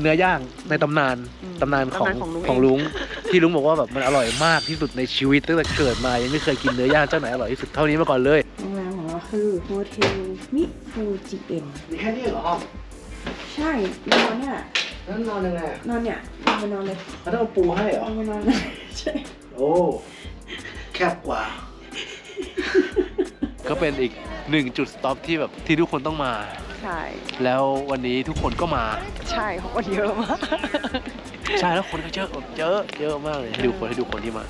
เนื้อย่างในตำนานอืมตำนานของตำนานของลุงของเองลุงที่ลุงบอกว่าแบบมันอร่อยมากที่สุดในชีวิตตั้งแต่เกิดมายังไม่เคยกินเนื้อย่างเจ้าไหนอร่อยที่สุดเท่านี้มาก่อนเลยโรงแรมของเราคือโฮเทลมิฟูจิเอ็นมีแค่นี้เหรอใช่นอนเนี่ยนั่นนอนยังไงนอนเนี่ยลงไปนอนเลยเขาต้องเอาปูให้เหรลองไปนอนเลยใช่ โอ้แคบกว่า ก็เป็นอีกหนึ่งจุดสต็อปที่แบบที่ทุกคนต้องมา ใช่ แล้ววันนี้ทุกคนก็มา ใช่เขาคนเยอะมาก ใช่แล้วคนก็เยอะแบบเยอะเยอะมากเลยให้ดูคนให้ดูคนที่มา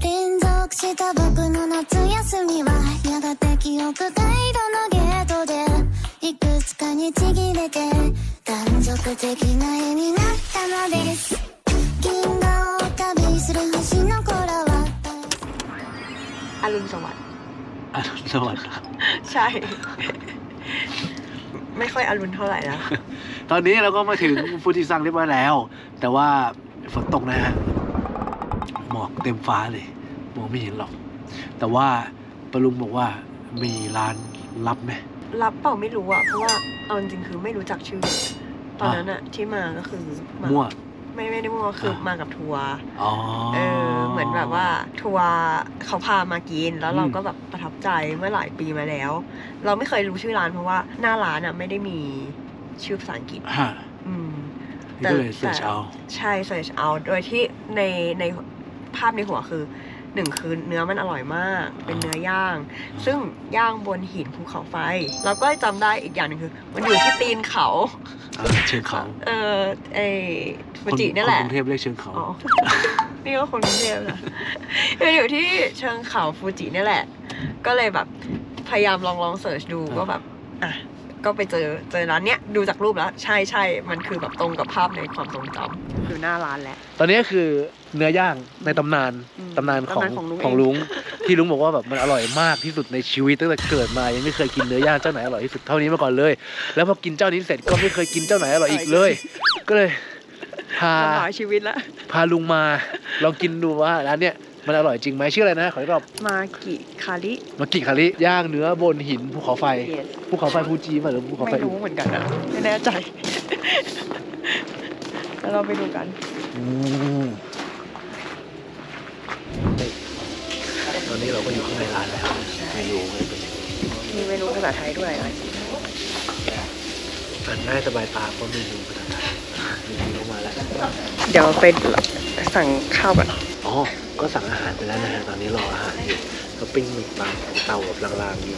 連続した僕の夏休みはや がて記憶回路のゲートでいくつかにちぎれて断続的な絵になったのです銀河を旅する星の頃は อรุณสวัสดิ์ อรุณสวัสดิ์ครับ ใช่ ไม่ค่อยอรุณเท่าไหร่นะ ตอนนี้เราก็มาถึงฟูจิซังเรียบร้อยแล้ว แต่ว่าฝนตกนะฮะ หมอกเต็มฟ้าเลย มองไม่เห็นหรอก แต่ว่าปาลุงบอกว่า มีร้านลับไหม รับเปล่าไม่รู้อะเพราะว่าเอาจริงๆคือไม่รู้จักชื่อ ตอนนั้นอะที่มาก็คือมามั่ว ไม่ไม่ได้มั่วคืออะมากับทัวร์อ๋อเออเหมือนแบบว่าทัวร์เขาพามากิน แล้วเราอืมก็แบบประทับใจเมื่อหลายปีมาแล้ว เราไม่เคยรู้ชื่อร้านเพราะว่าหน้าร้านอะไม่ได้มีชื่อภาษาอังกฤษฮะอืมนี่ก็เลยเสิร์ชเอาใช่เสิร์ชเอาโดยที่ในในภาพในหัวคือ หนึ่งคือเนื้อมันอร่อยมาก เป็นเนื้อย่าง ซึ่งย่างบนหินภูเขาไฟ แล้วก็จำได้อีกอย่างหนึ่งคือ มันอยู่ที่ตีนเขาอ่าเชิงเขา เออไอฟูจินี่แหละคนกรุงเทพเรียกเชิงเขาอ๋อนี่ก็คนกรุงเทพนะคืออยู่ที่เชิงเขาฟูจินี่แหละ ก็เลยแบบพยายามลองลองเสิร์ชดูก็แบบอะ ก็ไปเจอเจอร้านเนี้ยดูจากรูปแล้ว ใช่ใช่มันคือแบบตรงกับภาพในความทรงจำอยู่หน้าร้านแหละ ตอนนี้ก็คือเนื้อย่างในตำนานอืมตำนานของตำนานของลุงของเองลุงที่ลุงบอกว่าแบบมันอร่อยมากที่สุดในชีวิตตั้งแต่เกิดมายังไม่เคยกินเนื้อย่างเจ้าไหนอร่อยที่สุดเท่านี้มาก่อนเลย แล้วพอกินเจ้านี้เสร็จก็ไม่เคยกินเจ้าไหนอร่อยอีกเลย ก็เลยพาลำบากชีวิตละ พาลุงมาลองกินดูว่าร้านเนี้ย มันอร่อยจริงไหมชื่ออะไรนะขออีกรอบมากิคาริมากิคาริย่างเนื้อบนหินภูเขาไฟ Yes ภูเขาไฟฟูจิป่ะหรือภูเขาไฟไม่รู้เหมือนกันอะไม่แน่ใจ แล้วเราไปดูกัน อืมนี่ตอนนี้เราก็อยู่ข้างในร้านแล้วเมนูมันเป็นอย่างนี้มีเมนูภาษาไทยด้วยอะอ่านง่ายสบายตาเพราะเมนูภาษาไทยเมนูออกมาแล้ว เดี๋ยวไปสั่งข้าวก่อน อ๋อ ก็สั่งอาหารไปแล้วนะฮะ ตอนนี้รออาหารอยู่ก็ปิ้งหมึกบางของเตาแบบลางๆอยู่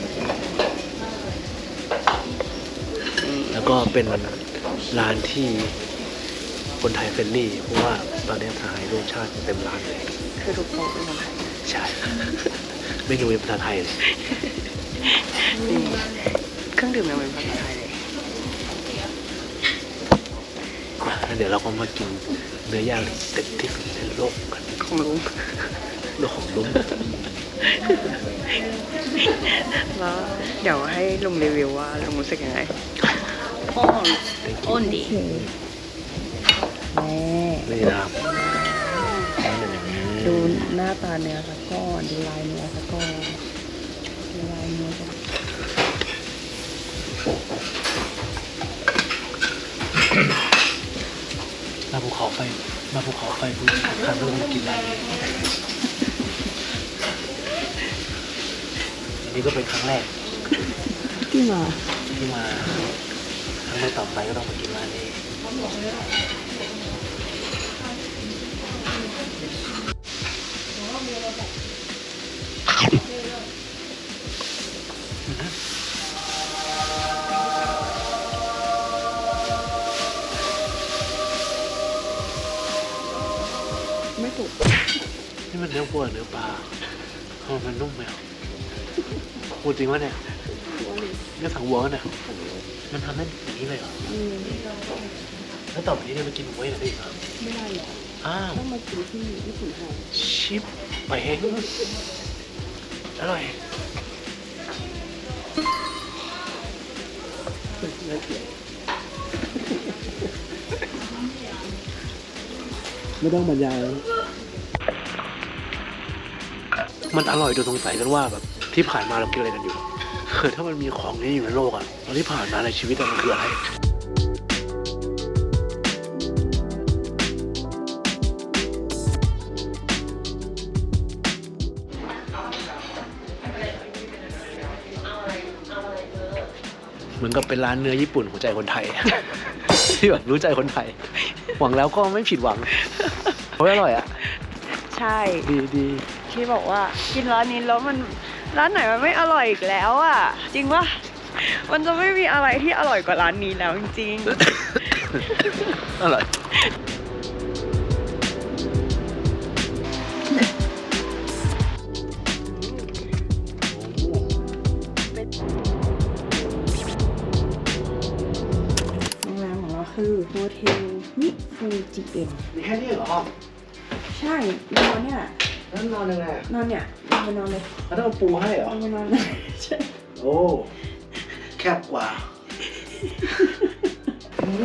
แล้วก็เป็นร้านที่คนไทยเฟรนลี่ เพราะว่าตอนนี้ทหารรสชาติเต็มร้านเลย คือทุกโต๊ะเป็นคนไทยใช่เมนูเป็นภาษาไทยเลยนี่เครื่องดื่มยังเป็นภาษาไทยเลยมาแล้วเดี๋ยวเราก็มากินเนื้อย่างเด็ดที่สุดในโลกกัน ของลุงดอกลุงแล้วเดี๋ยวให้ลุงรีวิวว่าลุงรู้สึกยังไงอ้อนอ้นดีแม่นะครัดูหน้าตาเนื้อสะก้อนดูลายเนื้อสะก้อนดูลายเนื้อสะก้อน มาภูเขาไฟมาภูเขาไฟภูมิครั้งแรกกินร้านนี้อันนี้ก็เป็นครั้งแรกที่มาที่มาครั้งต่อไปก็ต้องมากินร้านนี้ นี่มันเนื้วัวหรือเนื้อปลาทำไมมันนุ่มไหมอะพูดจริงวะเนี่ยเนื้อสังวัวเนี่ยมันทำได้อย่างนี้เลยเหรอแล้วต่อไปนี้เนี่ยไปกินหมูอย่างนี้เหรอไม่ได้หรออ้าวต้องมากินที่ญี่ปุ่นแทนชิปไปเฮงอร่อยไม่ต้องบรรยาย มันอร่อยจนสงสัยกันว่าแบบที่ผ่านมาเรากินอะไรกันอยู่คือถ้ามันมีของนี้อยู่ในโลกอะแล้วที่ผ่านมาในชีวิตอะมันคืออะไรเหมือนกับเป็นร้านเนื้อญี่ปุ่นหัวใจคนไทย ที่แบบรู้ใจคนไทย หวังแล้วก็ไม่ผิดหวังโอ้ยอร่อยอะ ใช่ ดีดี ที่บอกว่ากินร้านนี้แล้วมันร้านไหนมันไม่อร่อยอีกแล้วอะ จริงปะมันจะไม่มีอะไรที่อร่อยกว่าร้านนี้แล้วจริงอร่อยๆโรงแรมของเราคือโฮเทลมิฟูจิเอ็นมีแค่นี้เหรอ ใช่นอนเนี่ยแล้ว นอนยังไงอะนอนเนี่ยลงไปนอนเลยแล้วต้องเอาปูให้เหรลองไปนอนเลยใช่โอ้ แคบกว่า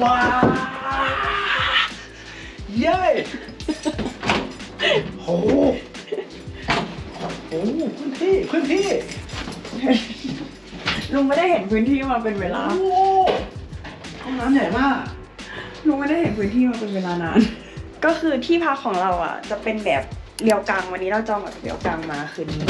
ว้าว เย้โหโอ้พื้นที่พื้นที่ลุงไม่ได้เห็นพื้นที่มาเป็นเวลา โอ้ห้องน้ำใหญ่มาก ลุงไม่ได้เห็นพื้นที่มาเป็นเวลานาน ก็คือที่พักของเราอะ จะเป็นแบบ เรียวกังวันนี้เราจองแบบเรียวกังมาคืนนี้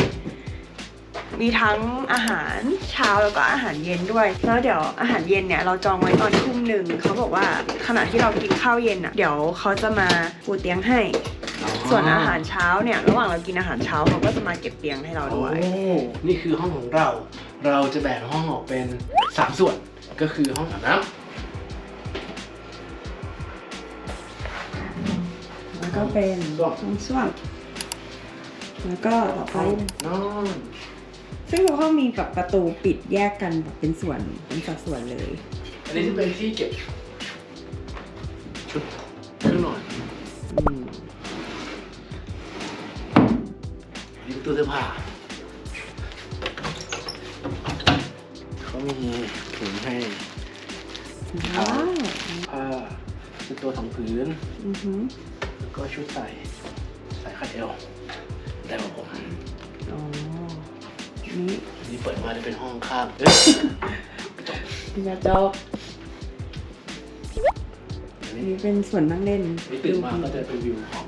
มีทั้งอาหารเช้าแล้วก็อาหารเย็นด้วย แล้วเดี๋ยวอาหารเย็นเนี่ยเราจองไว้ตอนทุ่มหนึ่งเขาบอกว่าขณะที่เรากินข้าวเย็นอะเดี๋ยวเขาจะมาปูเตียงให้ ส่วนอาหารเช้าเนี่ยระหว่างเรากินอาหารเช้าเขาก็จะมาเก็บเตียงให้เราด้วย โอ้นี่คือห้องของเรา เราจะแบ่งห้องออกเป็นสามส่วนก็คือห้องอาบน้แล้วก็เป็นส้วมห้องส้วม แล้วก็ต่อำไปนอนซึ่งทุกห้องมีแบบประตูปิดแยกกันแบบเป็นส่วนเป็นสัดส่วนเลย อันนี้จะเป็นที่เก็บชุดเครื่องนอนอืมนี่เป็นตู้เสื้อผ้าเขามีถุงให้ว้าวผ้าเป็นตัวสองผืน อือหือ แล้วก็ชุดใส่ ใส่คัดเอว ได้ของผมอ๋อนี่อันนี้เปิดมาจะเป็นห้องข้างเอ้ยจบยาจอกอันอันนี้นี้เป็นส่วนนั่งเล่นนี่ตื่นมาก็จะเป็นวิวของ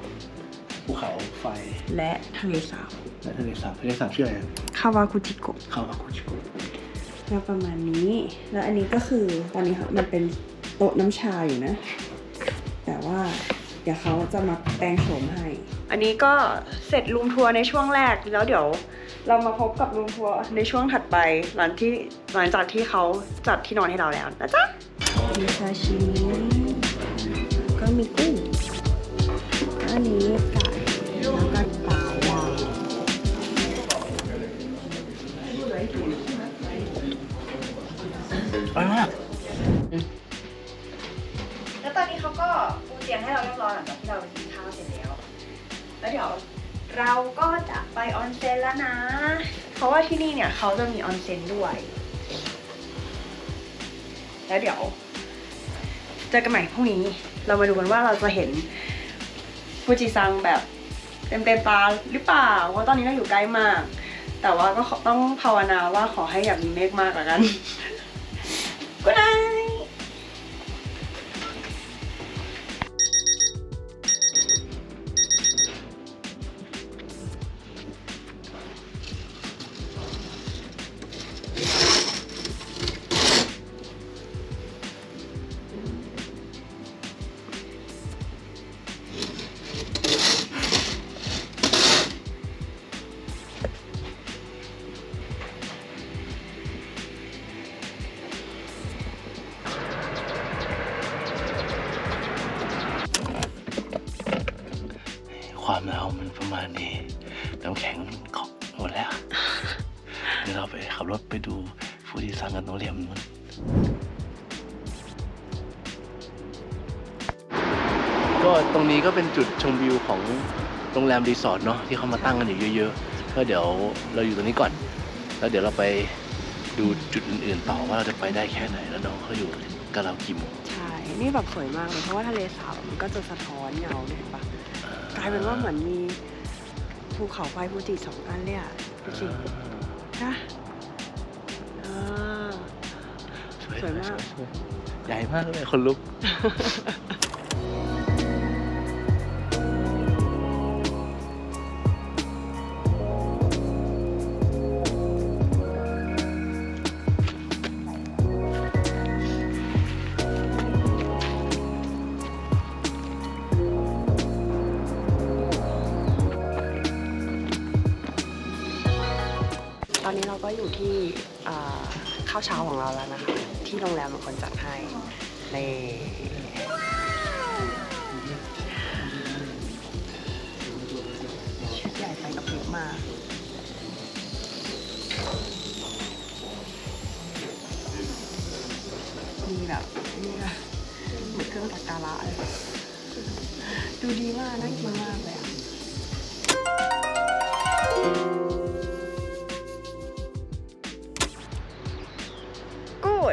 ภูเขาไฟและทะเลสาบและทะเลสาบทะเลสาบชื่ออะไรคาวาคุจิโกะคาวาคุชิโกะก็ประมาณนี้ แล้วอันนี้ก็คือตอนนี้ค่ะมันเป็นโต๊ะน้ำชาอยู่นะ แต่ว่าเดี๋ยวเขาจะมาแปลงโฉมให้ อันนี้ก็เสร็จรูมทัวร์ในช่วงแรกแล้วเดี๋ยวเรามาพบกับรูมทัวร์ในช่วงถัดไปหลังที่หลังจากที่เขาจัดที่นอนให้เราแล้วนะจ๊ะมีซาชิมิก็มีกุ้งอันนี้ไก่แล้วก็ปลาวางอร่อยมากแล้วตอนนี้เขาก็ปูเตียงให้เราเรียบร้อยหลังจากที่เรา ดี๋ยวเราก็จะไปออนเซ็นแล้วนะ เพราะว่าที่นี่เนี่ยเขาจะมีออนเซ็นด้วย แล้วเดี๋ยวเจอกันใหม่พรุ่งนี้ เรามาดูกันว่าเราจะเห็นฟูจิซังแบบเต็มเต็มๆตาหรือเปล่าเพราะตอนนี้เราอยู่ใกล้มาก แต่ว่าก็ต้องภาวนาว่าขอให้อย่ามีเมฆมากล้วกัน Good night ค ประมาณนี้ น้ำแข็งมันเกาะหมดแล้วเดี๋ยวเราไปขับรถไปดูฟูจิซังกันตรงเหลี่ยมนู้นก็ตรงนี้ก็เป็นจุดชมวิวของโรงแรมรีสอร์ทเนาะที่เขามาตั้งกันอยู่เยอะๆก็เดี๋ยวเราอยู่ตรงนี้ก่อน แล้วเดี๋ยวเราไปดูจุดอื่นๆ ต่อว่าเราจะไปได้แค่ไหนแล้วน้องเขาอยู่กับเรากี่โมงใช่ นี่แบบสวยมากเลยเพราะว่าทะเลสาบมันก็จะสะท้อนเงาเนี่ยเห็นปะกลายเป็นว่าเหมือนมี ภูเขาไฟฟูจิสองอันเลยอะดูสินะอ่าสวยมากสวยใหญ่มากเลยคนลุก ก็อยู่ที่ข้าวเช้าของเราแล้วนะคะ ที่โรงแรมเป็นคนจัดให้ในชุดใหญ่ไฟกระพริบมากมีแบบนี่ก็เหมือนเครื่องสักการะเลยดูดีมากน่ากินมากเลย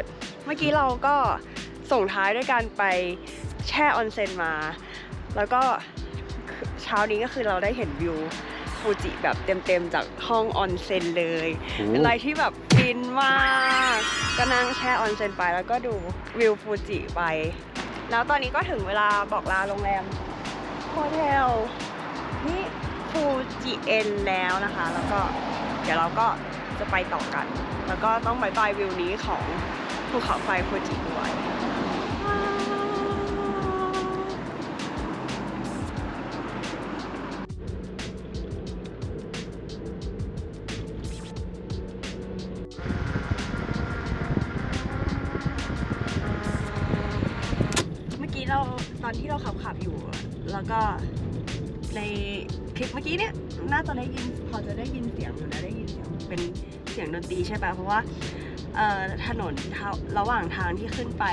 ด เมื่อกี้เราก็ส่งท้ายด้วยการไปแช่ออนเซ็นมา แล้วก็เช้านี้ก็คือเราได้เห็นวิวฟูจิแบบเต็มๆจากห้องออนเซ็นเลยโอ้เป็นอะไรที่แบบฟินมากก็นั่งแช่ออนเซ็นไปแล้วก็ดูวิวฟูจิไป แล้วตอนนี้ก็ถึงเวลาบอกลาโรงแรมโฮเทลนี่ฟูจิเอ็นแล้วนะคะ แล้วก็เดี๋ยวเราก็จะไปต่อกัน แล้วก็ต้องบายบายวิวนี้ของภูเขาไฟฟูจิด้วยเมื่อกี้เราตอนที่เราขับขับอยู่ แล้วก็ในคลิปเมื่อกี้เนี่ย น่าจะได้ยินพอจะได้ยินเสียงอยู่นะได้ยินเสียงเป็น เสียงดนตรีใช่ปะเพราะว่าถนนระหว่างทางที่ขึ้นไป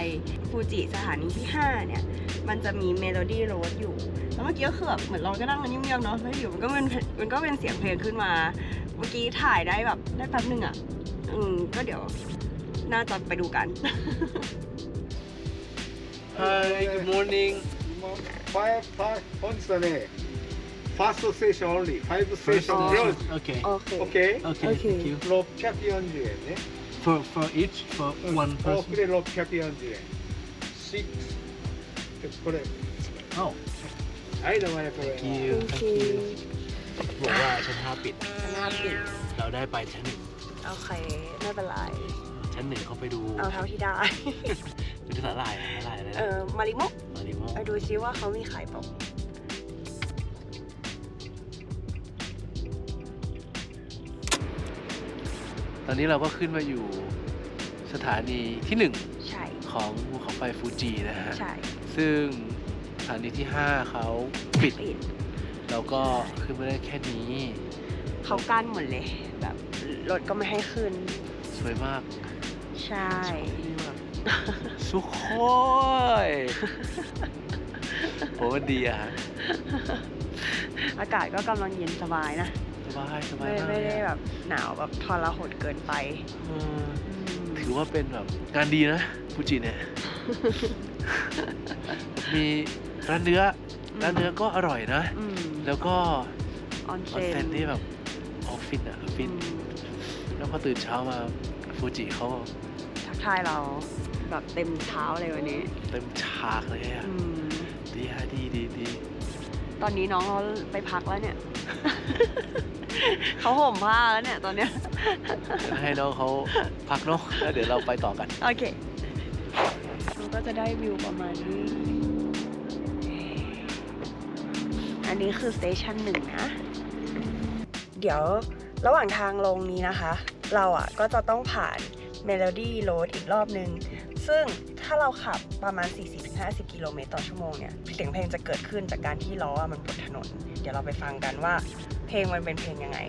ฟูจิสถานีที่ 5 เนี่ย มันจะมีเมโลดี้รถอยู่ แล้วเมื่อกี้ก็เขือบเหมือนเราก็นั่งกันเงียบๆเนาะแล้วอยู่มันก็เป็นมันก็เป็นเสียงเพลงขึ้นมา เมื่อกี้ถ่ายได้แบบได้แป๊บนึงอะ่ะ อืมก็เดี๋ยวน่าจะไปดูกัน Hi good morning ไปไปคนเสน่ห์ First station only, five station station, road. Okay. Okay. Okay? Okay. Okay. Thank you. 롭 챔피언즈 에? For for each for one 어, person. 그래 롭 챔피언즈 에. Six. 그 래. Oh. 아이 나와야 그 래. thank you thank you บอกว่าชั้นห้าปิด ชนาปิดเราได้ไปชั้นหนึ่งโอเค ไม่เป็นไร ชั้นหนึ่งเขาไปดูเอาเท่าที่ได้ ไปดูสาหร่ายสาหร่ายอะไรเอนะอมาริโมะมาริโมะไปดูซิว่าเขามีขายปล่า อนนี้เราก็ขึ้นมาอยู่สถานีที่หนึ่งใช่ของภูเขาไฟฟูจินะฮะ ใช่ซึ่งสถานีที่ 5เขาปิด ปิดเราก็ขึ้นมาได้แค่นี้ เขากั้นหมดเลย แบบรถก็ไม่ให้ขึ้น สวยมากใช่ สุโคยโหมันดีอะฮะ อากาศก็กำลังเย็นสบายนะส บายสบายไม่มากไม่เลได้ยแบอะบหนาวแบบทรหดเกินไปเอออืมถือว่าเป็นแบบงานดีนะฟูจิเนี่ย มีร้านเนื้อร้านเนื้อก็อร่อยนะ อืมแล้วก็ออนออนเซ็เซ็นนที่แบบออฟฟิศอะฟิน อืมแล้วพอตื่นเช้ามาฟูจิเขาทักทายเราแบบเต็มเช้าเลยวันนี้เต็มฉากเลยอะอืมดีฮะดีดีดีตอนนี้น้องเขาไปพักแล้วเนี่ย เขาห่มผ้าแล้วเนี่ยตอนเนี้ยเดี๋ยวให้น้องเขาพักเนาะแล้วเดี๋ยวเราไปต่อกัน โอเคมันก็จะได้วิวประมาณนี้ อันนี้คือสเตชันหนึ่งนะ เดี๋ยวระหว่างทางลงนี้นะคะ เราอะก็จะต้องผ่านเมโลดี้โรดอีกรอบนึง ซึ่งถ้าเราขับประมาณ 40-50 กิโลเมตรต่อชั่วโมงเนี่ย เสียงเพลงจะเกิดขึ้นจากการที่ล้ออะมันบดถนน เดี๋ยวเราไปฟังกันว่า พลงมันเป็นเพลงยังไง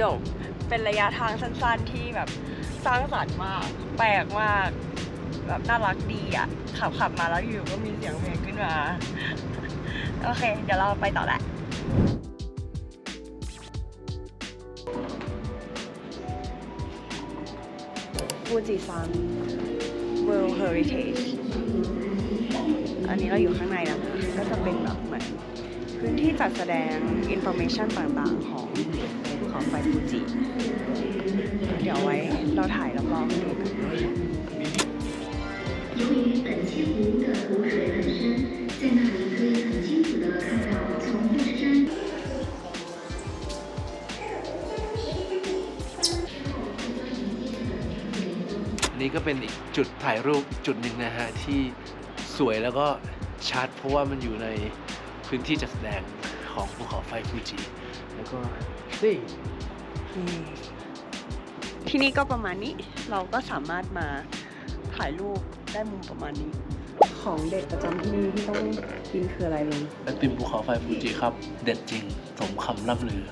จบเป็นระยะทางสั้นๆที่แบบสร้างสรรค์มาก แปลกมาก แบบน่ารักดีอะ ขับขับมาแล้วอยู่ก็มีเสียงเพลงขึ้นมา โอเค เดี๋ยวเราไปต่อแหละฟูจิซัง World Heritage อันนี้เราอยู่ข้างในนะก็จะเป็นแบบเหมือนพื้นที่จัดแสดง information ต่างๆ ของภูเขาไฟฟูจิ เดี๋ยวไว้เราถ่ายรอบๆให้ดูกัน 由于本溪湖的湖水很深，在那里可以很清楚地看到从富士山 อันนี้ก็เป็นอีกจุดถ่ายรูปจุดหนึ่งนะฮะ ที่สวยแล้วก็ชัด เพราะว่ามันอยู่ในพื้นที่จัดแสดงของภูเขาไฟฟูจิ แล้วก็นี่ ที่นี่ก็ประมาณนี้ เราก็สามารถมาถ่ายรูป ได้มุมประมาณนี้ ของเด็ดประจำที่นี่ที่ต้องกินคืออะไรเลุงไอติมภูเขาไฟฟูจิครับ เด็ดจริง สมคำล่ำลือ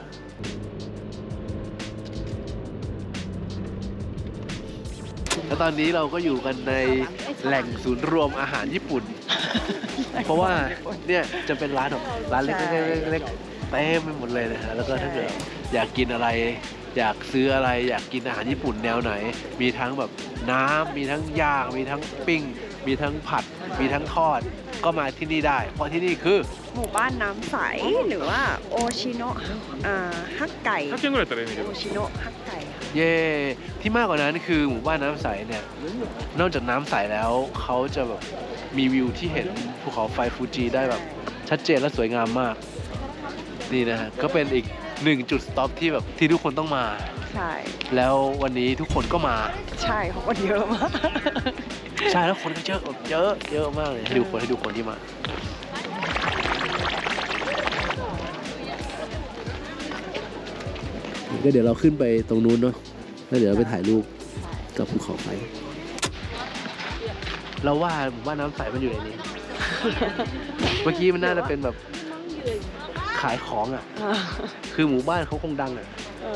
แล้วตอนนี้เราก็อยู่กันในแหล่งศูนย์รวมอาหารญี่ปุ่น เพราะว่าเนี่ยจะเป็นร้านแบบร้านเล็กๆเล็กๆ เต็มไปหมดเลยนะฮะ แล้วก็ถ้าเกิดอยากกินอะไร อยากซื้ออะไร อยากกินอาหารญี่ปุ่นแนวไหน มีทั้งแบบน้ำมีทั้งย่าง มีทั้งปิ้ง มีทั้งผัด มีทั้งทอด ก็มาที่นี่ได้ เพราะที่นี่คือ หมู่บ้านน้ำใส หรือว่าโอชิโนะอ่าฮักไก่ 100円ぐらいだったらいいんだけ โอ ど ชิโนะฮักไก่ค่ะ เย่ที่มากกว่านั้นคือหมู่บ้านน้ำใสเนี่ย นอกจากน้ำใสแล้วเขาจะแบบมีวิวที่เห็นภูเขาไฟฟูจิได้แบบชัดเจนและสวยงามมาก นี่นะฮะก็เป็นอีกหนึ่งจุดสต็อปที่แบบที่ทุกคนต้องมา ใช่ แล้ววันนี้ทุกคนก็มา ใช่เขาคนเยอะมาก ใช่แล้วคนก็เยอะแบบเยอะเยอะมากเลยให้ดูคนให้ดูคนที่มา ก็เดี๋ยวเราขึ้นไปตรงนู้นเนาะแล้วเดี๋ยวเราไปถ่ายรูปกับภูเขาไฟเราว่าหมู่บ้านน้ำใสมันอยู่ในนี้ เมื่อกี้มันน่าจะเป็นแบบขายของอะคือหมู่บ้านเขาคงดังอะ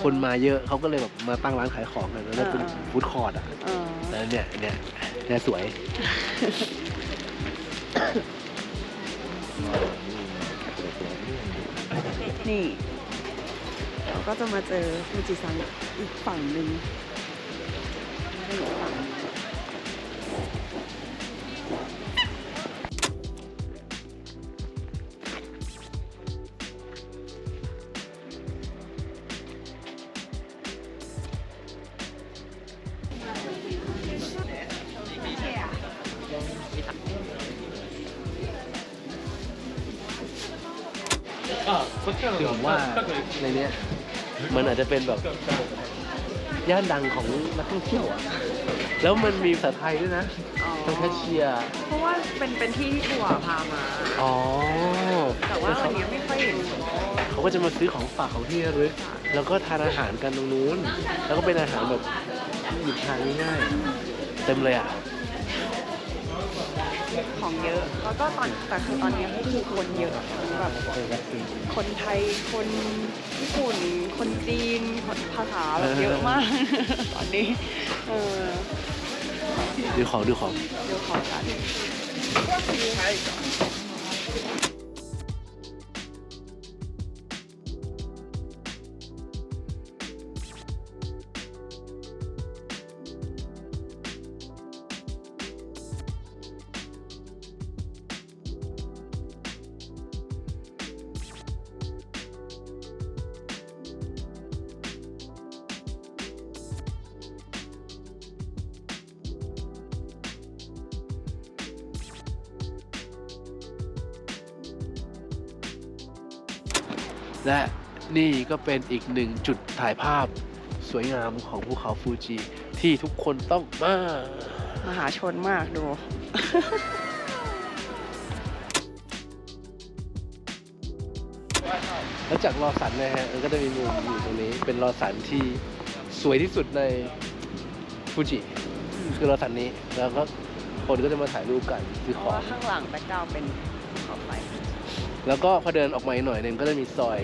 คนมาเยอะเขาก็เลยแบบมาตั้งร้านขายของกันแล้วก็เป็นอ่าฟู้ดคอร์ดอะเออแล้วเนี่ยเนี่ยเนี่ยสวย นี่ เราก็จะมาเจอฟูจิซังอีกฝั่งหนึ่ง คือผมว่าในเนี้ยมันอาจจะเป็นแบบย่านดังของนักท่องเที่ยวอะ แล้วมันมีภาษาไทยด้วยนะทางแคชเชียร์ เพราะว่าเป็นเป็นที่ที่ทัวร์พามา อ๋อ แต่ว่าเขาวันนี้ไม่ค่อยเห็นเขาก็จะมาซื้อของฝากของที่ระลึก แล้วก็ทานอาหารกันตรงนู้น แล้วก็เป็นอาหารแบบหยิบทานง่ายๆ เต็มเลยอะ ของเยอะแล้วก็ตอนแต่คือตอนนี้ก็คือคนเยอะแบบคนไทยคนญี่ปุ่น คนจีนคนภาษาแบบเยอะมาก ตอนนี้เออดูของดูของเดี๋ยวขอกัน และนี่ก็เป็นอีกหนึ่งจุดถ่ายภาพสวยงามของภูเขาฟูจิที่ทุกคนต้องมามหาชนมากดู แล้วจากรอสันนะฮะมันก็จะมีมุมอยู่ตรงนี้เป็นรอสันที่สวยที่สุดในฟูจิคือรอสันนี้แล้วก็คนก็จะมาถ่ายรูปกันซื้อของข้างหลังแบ็คกราวเป็นภูเขาไฟ แล้วก็พอเดินออกมาอีกหน่อยหนึงก็จะมีซอย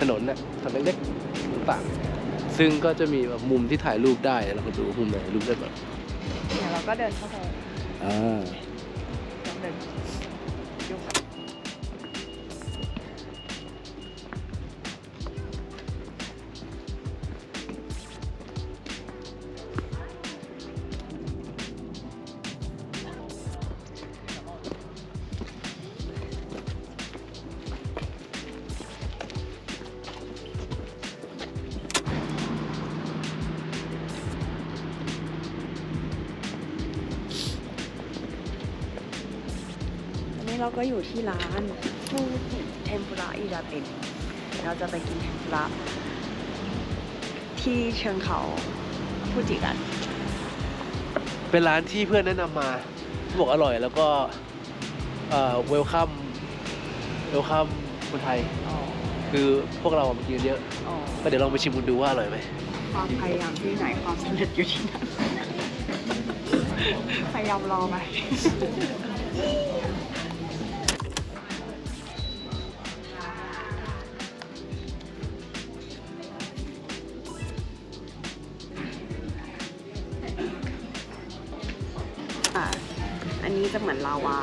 ถนนน่ะถนนเล็กๆต่างๆซึ่งก็จะมีแบบมุมที่ถ่ายรูปได้เราก็ดูมุมไหนรูปได้แบบเนี่ยเราก็เดินเข้าไปอ่าานฟูจิเทมปุระอิราเต็นเราจะไปกินเทมปุระที่เชิงเขาฟูจิกัน เป็นร้านที่เพื่อนแนะนำมาบอกอร่อยแล้วก็เอ่อเวลคัมเวลคัมคนไทยอ๋อคือพวกเราอะมากินกันเยอะอ๋อก็เดี๋ยวลองไปชิมกันดูว่าอร่อยไหมความพยายามที่ไหนความสำเร็จอยู่ที่นั่นพยายามรอไปอ่าวา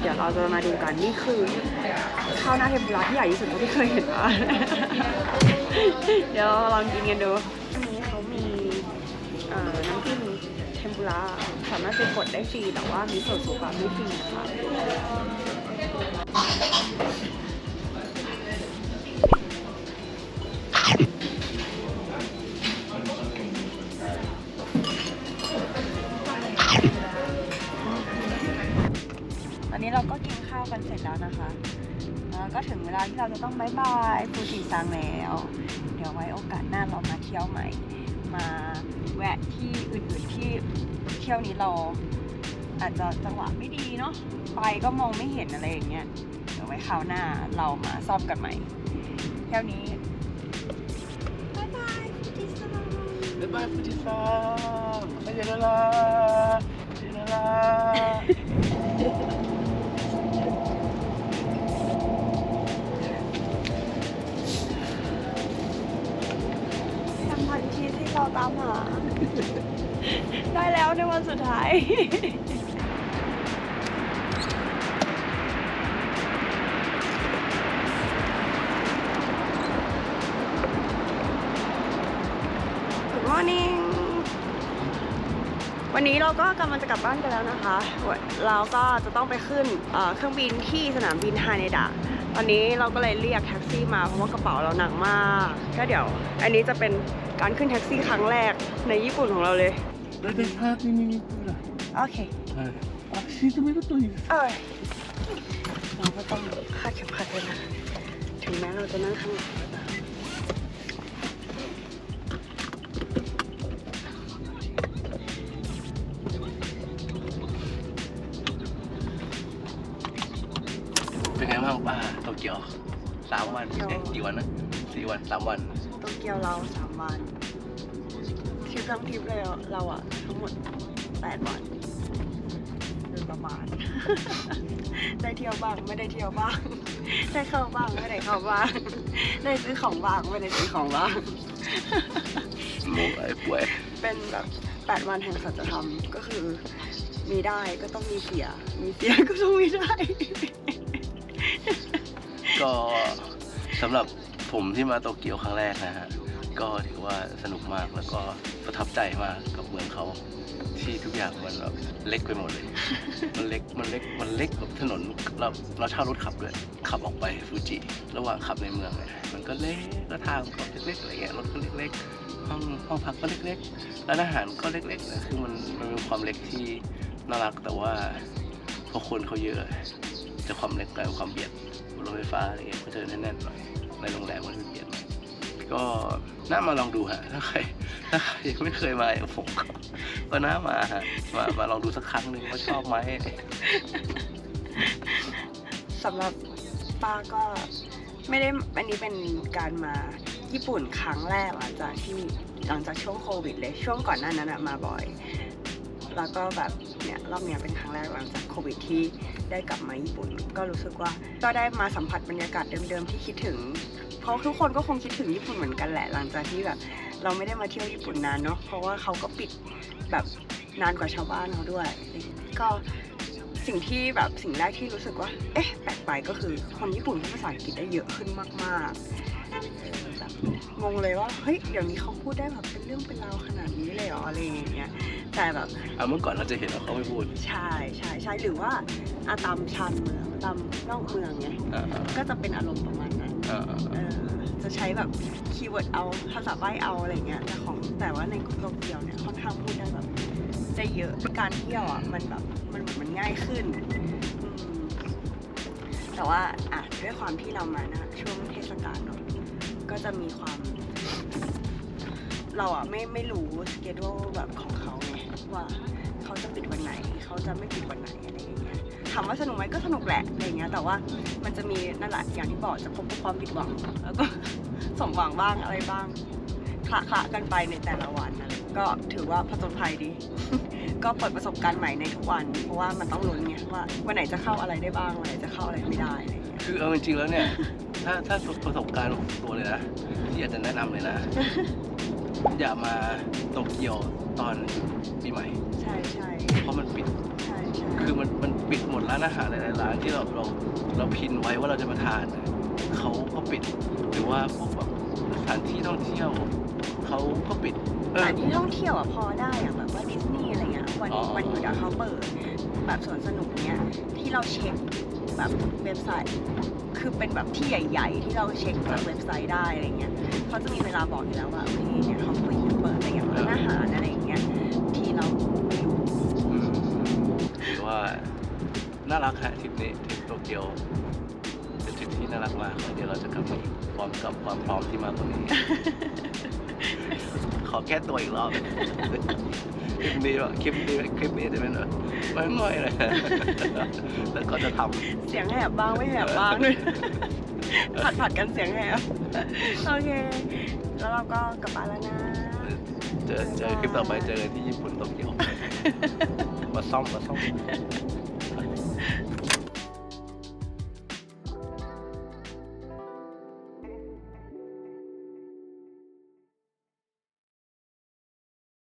เดี๋ยวเราจะมาดูกันนี่คือข้าวหน้าเทมปุระที่ใหญ่ที่สุดที่เคยเห็นมาเดี๋ยวลองกินกันดูอันนี้เขามีน้ำจิ้มเทมปุระสามารถไปกดได้ฟรีแต่ว่ามีส่วนสูงแบบไม่ฟรีนะคะ นะคะก็ถึงเวลาที่เราจะต้องบายบายฟูจิซังแล้ว เดี๋ยวไว้โอกาสหน้าเรามาเที่ยวใหม่ มาแวะที่อื่นๆที่เที่ยวนี้เราอาจจะจังหวะไม่ดีเนาะไปก็มองไม่เห็นอะไรอย่างเงี้ยเดี๋ยวไว้คราวหน้าเรามาซ่อมกันใหม่เที่ยวนี้บายบายฟูจิซังบายบายฟูจิซังไปเจอกันละเจอกันละ แล้วในวันสุดท้าย Good morning วันนี้เราก็กำลังจะกลับบ้านกันแล้วนะคะ เราก็จะต้องไปขึ้นเอ่อเครื่องบินที่สนามบินฮาเนดะตอนนี้เราก็เลยเรียกแท็กซี่มาเพราะว่ากระเป๋าเราหนักมาก ก็เดี๋ยว อันนี้จะเป็นการขึ้นแท็กซี่ครั้งแรกในญี่ปุ่นของเราเลย ได้ได้ภาพนี่นี่นี่พูดอะ โอเค あ、シートベルトいいです เอ้ยเราก็ต้องคาดเข็มขัดด้วยนะ ถึงแม้เราจะนั่งข้างหลังก็ตาม เป็นไงบ้างป้าโตเกียวสามวันเอ๊ะกี่วันนะสี่วันสามวัน โตเกียวเราสามวัน ทริปทั้งทริปเลยอะเราอะทั้งหมดแปดวันโดยประมาณ ได้เที่ยวบ้างไม่ได้เที่ยวบ้าง ได้เข้าบ้างไม่ได้เข้าบ้าง ได้ซื้อของบ้างไม่ได้ซื้อของบ้าง โมไอ้ป่วยเป็นแบบแปดวันแห่งสัจธรรมก็คือ มีได้ก็ต้องมีเสีย มีเสียก็ต้องมีได้ ก็สำหรับผมที่มาโตเกียวครั้งแรกนะฮะ ก็ถือว่าสนุกมากแล้วก็ประทับใจมากกับเมืองเขาที่ทุกอย่างมันแบบเล็กไปหมดเลย มันเล็ก มันเล็ก มันเล็กแบบถนนเราเราเช่ารถขับด้วย ขับออกไปฟูจิ ระหว่างขับในเมืองเนี่ยมันก็เล็กแล้วทางก็เล็กๆอะไรเงี้ย รถก็เล็กๆ ห้องห้องพักก็เล็กๆ ร้านอาหารก็เล็กๆนะคือมันมันเป็นความเล็กที่น่ารักแต่ว่าพอคนเขาเยอะจะความเล็กกลายเป็นความเบียดรถไฟฟ้าอะไรเงี้ยก็จะแน่นๆหน่อย ในโรงแรมก็จะเบียด ก็น่ามาลองดูฮะ ถ้าใครถ้าใครยังไม่เคยมาอย่างผมก็ก็น่ามาฮะมามาลองดูสักครั้งหนึ่งว่าชอบไหมสำหรับป้าก็ไม่ได้อันนี้เป็นการมาญี่ปุ่นครั้งแรกหลังจากที่หลังจากช่วงโควิดเลยช่วงก่อนหน้านั้นมาบ่อย แล้วก็แบบเนี่ยรอบนี้เป็นครั้งแรกหลังจากโควิดที่ได้กลับมาญี่ปุ่น ก็รู้สึกว่าก็ได้มาสัมผัสบรรยากาศเดิมๆที่คิดถึง พราะทุกคนก็คงคิดถึงญี่ปุ่นเหมือนกันแหละ หลังจากที่แบบเราไม่ได้มาเที่ยวญี่ปุ่นนานเนาะเพราะว่าเขาก็ปิดแบบนานกว่าชาวบ้านเขาด้วย ก็สิ่งที่แบบสิ่งแรกที่รู้สึกว่า เอ๊ะแปลกไปก็คือคนญี่ปุ่นพูดภาษาอังกฤษได้เยอะขึ้นมากๆเออแบบงงเลยว่าเฮ้ยเดี๋ยวนี้เขาพูดได้แบบเป็นเรื่องเป็นราวขนาดนี้เลยเหรออะไรอย่างเงี้ยแต่แบบเอาเมื่อก่อนเราจะเห็นว่าเขาไม่พูด ใช่ใช่ใช่หรือว่าอาตามชานเมืองตามนอกเมืองไงอ่าก็จะเป็นอารมณ์ประมาณนั้นอ่าอ่า เออจะใช้แบบคีย์เวิร์ดเอาภาษาใบ้เอาอะไรเงี้ยแต่ของแต่ว่าในโตเกียวเนี่ยค่อนข้างพูดได้แบบได้เยอะการเที่ยวอะมันแบบมันมันง่ายขึ้น แต่ว่าอะด้วยความที่เรามานะช่วงเทศกาลเนาะก็จะมีความ เราอะไม่ไม่รู้สเกดูแบบของเขาไงว่าเขาจะปิดวันไหนเขาจะไม่ปิดวันไหนอะไรอย่างเงี้ยถามว่าสนุกไหมก็สนุกแหละอะไรอย่างเงี้ยแต่ว่ามันจะมีนั่นแหละอย่างที่บอกจะพบกับความผิดหวัง แล้วก็สมหวังบ้างอะไรบ้างคละคละกันไปในแต่ละวันนะก็ถือว่าผจญภัยดี ก็เปิดประสบการณ์ใหม่ในทุกวัน เพราะว่ามันต้องลุ้นไงว่าวันไหนจะเข้าอะไรได้บ้างวันไหนจะเข้าอะไรไม่ได้อะไรอย่างเงี้ยคือเอาจริงๆแล้วเนี่ย ถ้าถ้าประสบการณ์ของตัวเลยนะที่อยากจะแนะนำเลยนะ อย่ามาโตเกียวตอนปีใหม่ ใช่ใช่เพราะมันปิดใช่ใช่คือมันมัน ปิดหมดร้านอาหารหลายๆร้านที่เราเราเราพินไว้ว่าเราจะมาทานน่ะเขาก็ปิด หรือว่าพวกแบบสถานที่ท่องเที่ยวเขาก็ปิดเอสอถานที่ท่องเที่ยวอะพอได้อะแบบว่าดิสนีย์อะไรเงี้ยวันอ๋อ วันหยุดอะเขาเปิด แบบสวนสนุกเนี้ยที่เราเช็คแบบเว็บไซต์คือเป็นแบบที่ใหญ่ๆ ที่เราเช็คจากเว็บไซต์ได้อะไรเงี้ยเขาจะมีเวลาบอกอยู่แล้วว่าโอเคเนี่ยเขาเปิดเปิดแต่อย่างร้านอาหารอะไรอย่างเงี้ยที่เราไม่รู้ อืมถือว่า น่ารักฮะทริปนี้ทริปโตเกียวเป็นทริปที่น่ารักมากแล้วเดี๋ยวเราจะกลับมาอีกพร้อมกับความพร้อมที่มากกว่านี้ ขอแก้ตัวอีกรอบ คลิปนี้แบบคลิปนี้คลิปนี้จะเป็นแบบไม่ง่อยเลยแล้วก็จะทเสียงแหบบ้างไม่แหบบ้างด้วย ผัดผัดกันเสียงแหบ โอเค แล้วเราก็กลับบ้านแล้วนะำเจอเจอคลิปต่อไปเจอกันที่ญี่ปุ่นโตเกียวมาซ่อมมาซ่อม